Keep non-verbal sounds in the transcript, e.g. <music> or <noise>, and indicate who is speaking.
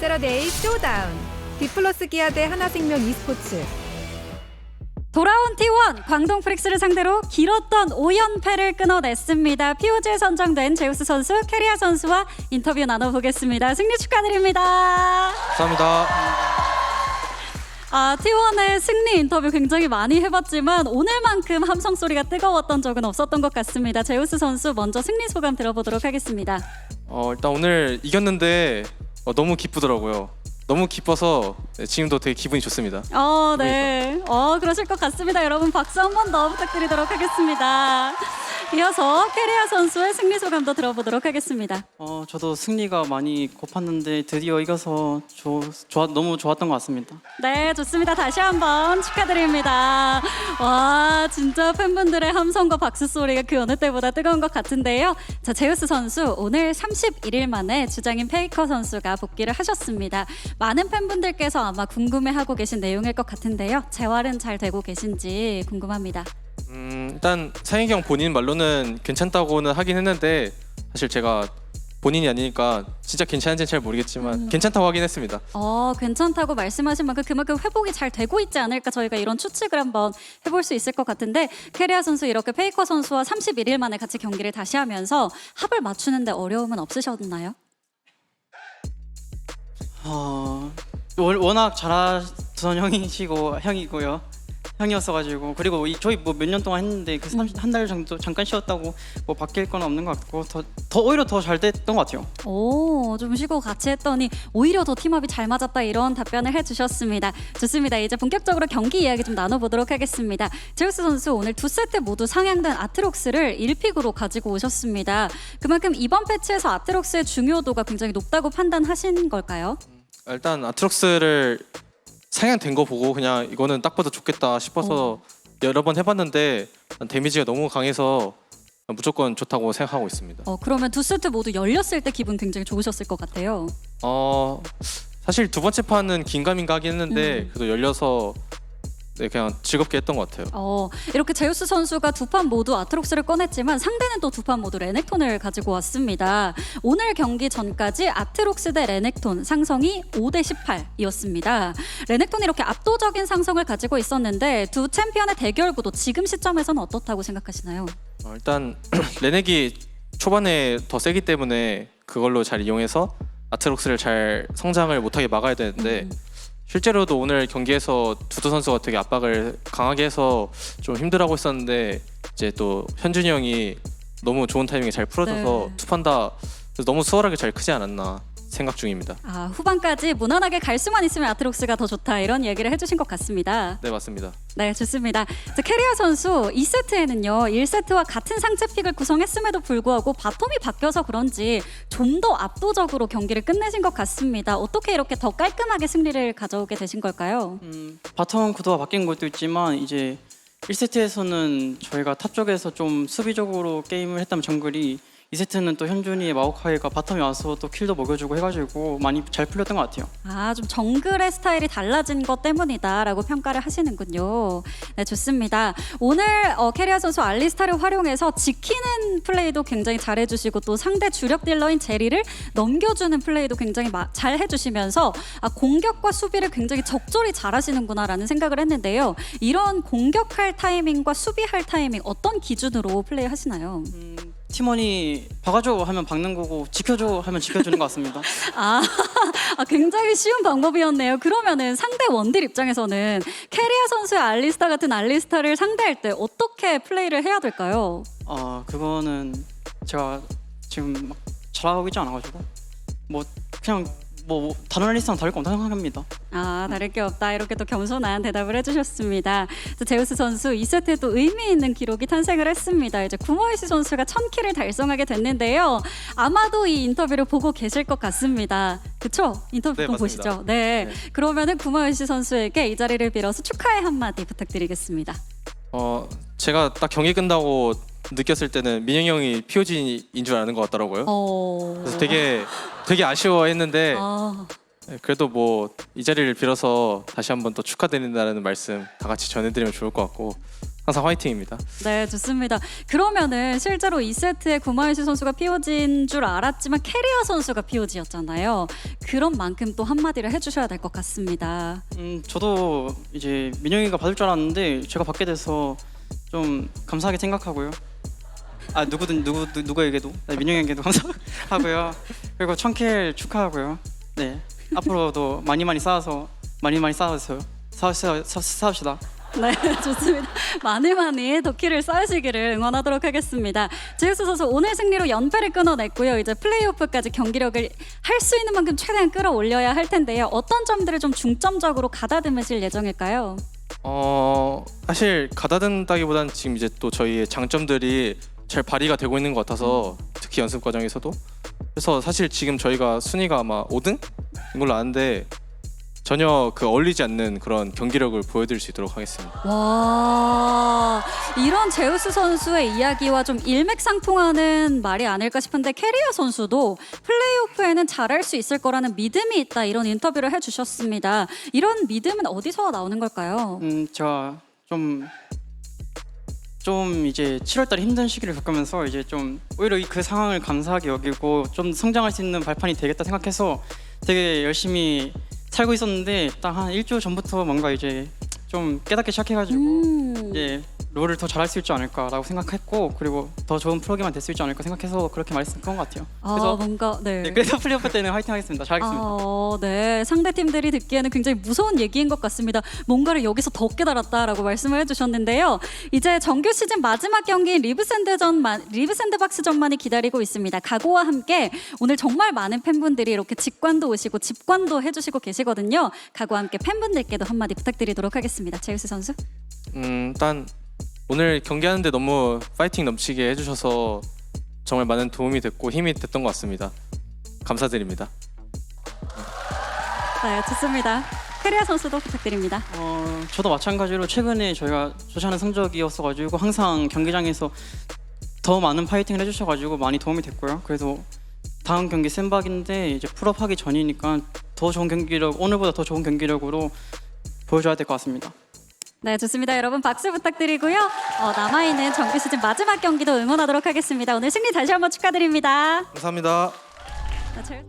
Speaker 1: 세러데이 쇼다운 디플러스 기아 대 하나생명 e스포츠
Speaker 2: 돌아온 T1 광동 프릭스를 상대로 길었던 5연패를 끊어냈습니다. POG에 선정된 제우스 선수, 캐리아 선수와 인터뷰 나눠보겠습니다. 승리 축하드립니다.
Speaker 3: 감사합니다.
Speaker 2: 아, T1의 승리 인터뷰 굉장히 많이 해봤지만 오늘만큼 함성 소리가 뜨거웠던 적은 없었던 것 같습니다. 제우스 선수 먼저 승리 소감 들어보도록 하겠습니다.
Speaker 3: 어, 일단 오늘 이겼는데 어, 너무 기쁘더라고요. 너무 기뻐서 네, 지금도 되게 기분이 좋습니다.
Speaker 2: 어, 네. 어, 그러실 것 같습니다. 여러분 박수 한 번 더 부탁드리도록 하겠습니다. 이어서 캐리아 선수의 승리 소감도 들어보도록 하겠습니다.
Speaker 4: 어, 저도 승리가 많이 고팠는데 드디어 이겨서 조, 좋아, 너무 좋았던 것 같습니다.
Speaker 2: 네, 좋습니다. 다시 한번 축하드립니다. 와, 진짜 팬분들의 함성과 박수 소리가 그 어느 때보다 뜨거운 것 같은데요. 자, 제우스 선수 오늘 31일 만에 주장인 페이커 선수가 복귀를 하셨습니다. 많은 팬분들께서 아마 궁금해하고 계신 내용일 것 같은데요. 재활은 잘 되고 계신지 궁금합니다.
Speaker 3: 음, 일단 상혜경 본인 말로는 괜찮다고는 하긴 했는데 사실 제가 본인이 아니니까 진짜 괜찮은지는 잘 모르겠지만 괜찮다고 하긴 했습니다.
Speaker 2: 어, 괜찮다고 말씀하신 만큼 그만큼 회복이 잘 되고 있지 않을까 저희가 이런 추측을 한번 해볼 수 있을 것 같은데 캐리아 선수 이렇게 페이커 선수와 31일 만에 같이 경기를 다시 하면서 합을 맞추는데 어려움은 없으셨나요?
Speaker 4: 어, 월- 워낙 잘하던 형이시고 형이고요. 형이었어가지고 그리고 이, 저희 뭐 몇 년 동안 했는데 그 한 달 정도 잠깐 쉬었다고 뭐 바뀔 건 없는 것 같고 더, 더 오히려 더 잘 됐던 것 같아요.
Speaker 2: 오, 좀 쉬고 같이 했더니 오히려 더 팀업이 잘 맞았다 이런 답변을 해주셨습니다. 좋습니다. 이제 본격적으로 경기 이야기 좀 나눠보도록 하겠습니다. 제우스 선수 오늘 두 세트 모두 상향된 아트록스를 1픽으로 가지고 오셨습니다. 그만큼 이번 패치에서 아트록스의 중요도가 굉장히 높다고 판단하신 걸까요?
Speaker 3: 일단 아트록스를 상향된 거 보고 그냥 이거는 딱 봐도 좋겠다 싶어서 여러 번 해봤는데 데미지가 너무 강해서 무조건 좋다고 생각하고 있습니다.
Speaker 2: 어, 그러면 두 세트 모두 열렸을 때 기분 굉장히 좋으셨을 것 같아요.
Speaker 3: 어 사실 두 번째 판은 긴가민가 하긴 했는데
Speaker 2: 음.
Speaker 3: 그래도 열려서 네, 그냥 즐겁게 했던 것 같아요.
Speaker 2: 어, 이렇게 제우스 선수가 두 판 모두 아트록스를 꺼냈지만 상대는 또 두 판 모두 레넥톤을 가지고 왔습니다. 오늘 경기 전까지 아트록스 대 레넥톤 상성이 5대 18이었습니다. 레넥톤이 이렇게 압도적인 상성을 가지고 있었는데 두 챔피언의 대결 구도 지금 시점에서는 어떻다고 생각하시나요?
Speaker 3: 어, 일단 <clears throat> 레넥이 초반에 더 세기 때문에 그걸로 잘 이용해서 아트록스를 잘 성장을 못하게 막아야 되는데
Speaker 2: 음.
Speaker 3: 실제로도 오늘 경기에서 두두 선수가 되게 압박을 강하게 해서 좀 힘들어하고 있었는데 이제 또 현준이 형이 너무 좋은 타이밍에 잘 풀어줘서
Speaker 2: 네.
Speaker 3: 두판다 너무 수월하게 잘 크지 않았나 생각 중입니다.
Speaker 2: 아, 후반까지 무난하게 갈 수만 있으면 아트록스가 더 좋다 이런 얘기를 해주신 것 같습니다.
Speaker 3: 네 맞습니다.
Speaker 2: 네, 좋습니다. 자, 캐리아 선수 2세트에는요. 1세트와 같은 상체 픽을 구성했음에도 불구하고 바텀이 바뀌어서 그런지 좀 더 압도적으로 경기를 끝내신 것 같습니다. 어떻게 이렇게 더 깔끔하게 승리를 가져오게 되신 걸까요?
Speaker 4: 음, 바텀 구도가 바뀐 것도 있지만 이제 1세트에서는 저희가 탑 쪽에서 좀 수비적으로 게임을 했다면 정글이 2세트는 또 현준이의 마오카이가 바텀에 와서 또 킬도 먹여주고 해가지고 많이 잘 풀렸던 것 같아요.
Speaker 2: 아, 좀 정글의 스타일이 달라진 것 때문이다라고 평가를 하시는군요. 네, 좋습니다. 오늘 어, 캐리아 선수 알리스타를 활용해서 지키는 플레이도 굉장히 잘해주시고 또 상대 주력 딜러인 제리를 넘겨주는 플레이도 굉장히 마- 잘 해주시면서 아, 공격과 수비를 굉장히 적절히 잘하시는구나라는 생각을 했는데요. 이런 공격할 타이밍과 수비할 타이밍 어떤 기준으로 플레이하시나요?
Speaker 4: 음, 팀원이 박아줘 하면 박는 거고 지켜줘 하면 지켜주는 것 같습니다. <laughs>
Speaker 2: 아, 아, 굉장히 쉬운 방법이었네요. 그러면은 상대 원딜 입장에서는 캐리아 선수의 알리스타 같은 알리스타를 상대할 때 어떻게 플레이를 해야 될까요?
Speaker 4: 아 그거는 제가 지금 막 잘하고 있지 않아가지고 뭐 그냥 뭐 다른 알리스랑 다를 거 없다고 생각합니다.
Speaker 2: 아, 다를 게 없다. 이렇게 또 겸손한 대답을 해주셨습니다. 자, 제우스 선수 2세트에 또 의미 있는 기록이 탄생을 했습니다. 이제 구모이시 선수가 1000킬을 달성하게 됐는데요. 아마도 이 인터뷰를 보고 계실 것 같습니다. 그쵸? 인터뷰
Speaker 3: 네,
Speaker 2: 좀
Speaker 3: 맞습니다.
Speaker 2: 보시죠. 네.
Speaker 3: 네.
Speaker 2: 그러면은 구모이시 선수에게 이 자리를 빌어서 축하의 한마디 부탁드리겠습니다.
Speaker 3: 어 제가 딱 경기 끝나고 느꼈을 때는 민영이 형이 POG인 줄 아는 것 같더라고요.
Speaker 2: 어.
Speaker 3: 그래서 되게 되게 아쉬워했는데
Speaker 2: 아,
Speaker 3: 네, 그래도 뭐 이 자리를 빌어서 다시 한번 또 축하드린다는 말씀 다 같이 전해드리면 좋을 것 같고 항상 화이팅입니다.
Speaker 2: 네, 좋습니다. 그러면은 실제로 2세트에 구마유시 선수가 POG인 줄 알았지만 캐리아 선수가 POG였잖아요. 그런 만큼 또 한마디를 해주셔야 될 것 같습니다.
Speaker 4: 음, 저도 이제 민영이가 받을 줄 알았는데 제가 받게 돼서 좀 감사하게 생각하고요. 아 누구든 누구 누- 누구에게도 네, 민영이에게도 <laughs> 감사하고요. 그리고 청켈 축하하고요. 네 앞으로도 많이 많이 쌓아서 많이 많이 쌓아서 쌓 쌓읍시다.
Speaker 2: 네, <laughs> 좋습니다. 많이 많이 덕키를 쌓으시기를 응원하도록 하겠습니다. 제우스 선수 오늘 승리로 연패를 끊어냈고요. 이제 플레이오프까지 경기력을 할 수 있는 만큼 최대한 끌어올려야 할 텐데요. 어떤 점들을 좀 중점적으로 가다듬으실 예정일까요?
Speaker 3: 어 사실 가다듬다기보단 지금 이제 또 저희의 장점들이 잘 발휘가 되고 있는 것 같아서 특히 연습 과정에서도 그래서 사실 지금 저희가 순위가 아마 5등인 걸로 아는데 전혀 그 어울리지 않는 그런 경기력을 보여드릴 수 있도록 하겠습니다.
Speaker 2: 와, 이런 제우스 선수의 이야기와 좀 일맥상통하는 말이 아닐까 싶은데 캐리어 선수도 플레이오프에는 잘할 수 있을 거라는 믿음이 있다 이런 인터뷰를 해주셨습니다. 이런 믿음은 어디서 나오는 걸까요?
Speaker 4: 음 제가 좀 좀 이제 7월달에 힘든 시기를 겪으면서 이제 좀 오히려 이 그 상황을 감사하게 여기고 좀 성장할 수 있는 발판이 되겠다 생각해서 되게 열심히 살고 있었는데 딱 한 일주일 전부터 뭔가 이제 좀 깨닫기 시작해가지고
Speaker 2: 음.
Speaker 4: 이제 롤을 더 잘할 수 있지 않을까라고 생각했고 그리고 더 좋은 프로게만 될 수 있지 않을까 생각해서 그렇게 말했던 것 같아요.
Speaker 2: 아,
Speaker 4: 그래서
Speaker 2: 뭔가 네.
Speaker 4: 네, 그래서 플레이오프 때는 화이팅 하겠습니다. 잘하겠습니다.
Speaker 2: 아, 네. 상대 팀들이 듣기에는 굉장히 무서운 얘기인 것 같습니다. 뭔가를 여기서 더 깨달았다라고 말씀을 해주셨는데요. 이제 정규 시즌 마지막 경기인 리브 샌드전만 리브 샌드박스전만이 기다리고 있습니다. 각오와 함께 오늘 정말 많은 팬분들이 이렇게 직관도 오시고 집관도 해주시고 계시거든요. 각오와 함께 팬분들께도 한마디 부탁드리도록 하겠습니다. 제우스 선수.
Speaker 3: 음, 일단 오늘 경기하는데 너무 파이팅 넘치게 해주셔서 정말 많은 도움이 됐고 힘이 됐던 것 같습니다. 감사드립니다.
Speaker 2: 네, 좋습니다. 캐리아 선수도 부탁드립니다.
Speaker 4: 어, 저도 마찬가지로 최근에 저희가 좋지 않은 성적이었어가지고 항상 경기장에서 더 많은 파이팅을 해주셔가지고 많이 도움이 됐고요. 그래도 다음 경기 센박인데 이제 풀업하기 전이니까 더 좋은 경기력 오늘보다 더 좋은 경기력으로 보여줘야 될 것 같습니다.
Speaker 2: 네, 좋습니다. 여러분 박수 부탁드리고요. 어, 남아있는 정규 시즌 마지막 경기도 응원하도록 하겠습니다. 오늘 승리 다시 한번 축하드립니다.
Speaker 3: 감사합니다.
Speaker 2: 자, 제-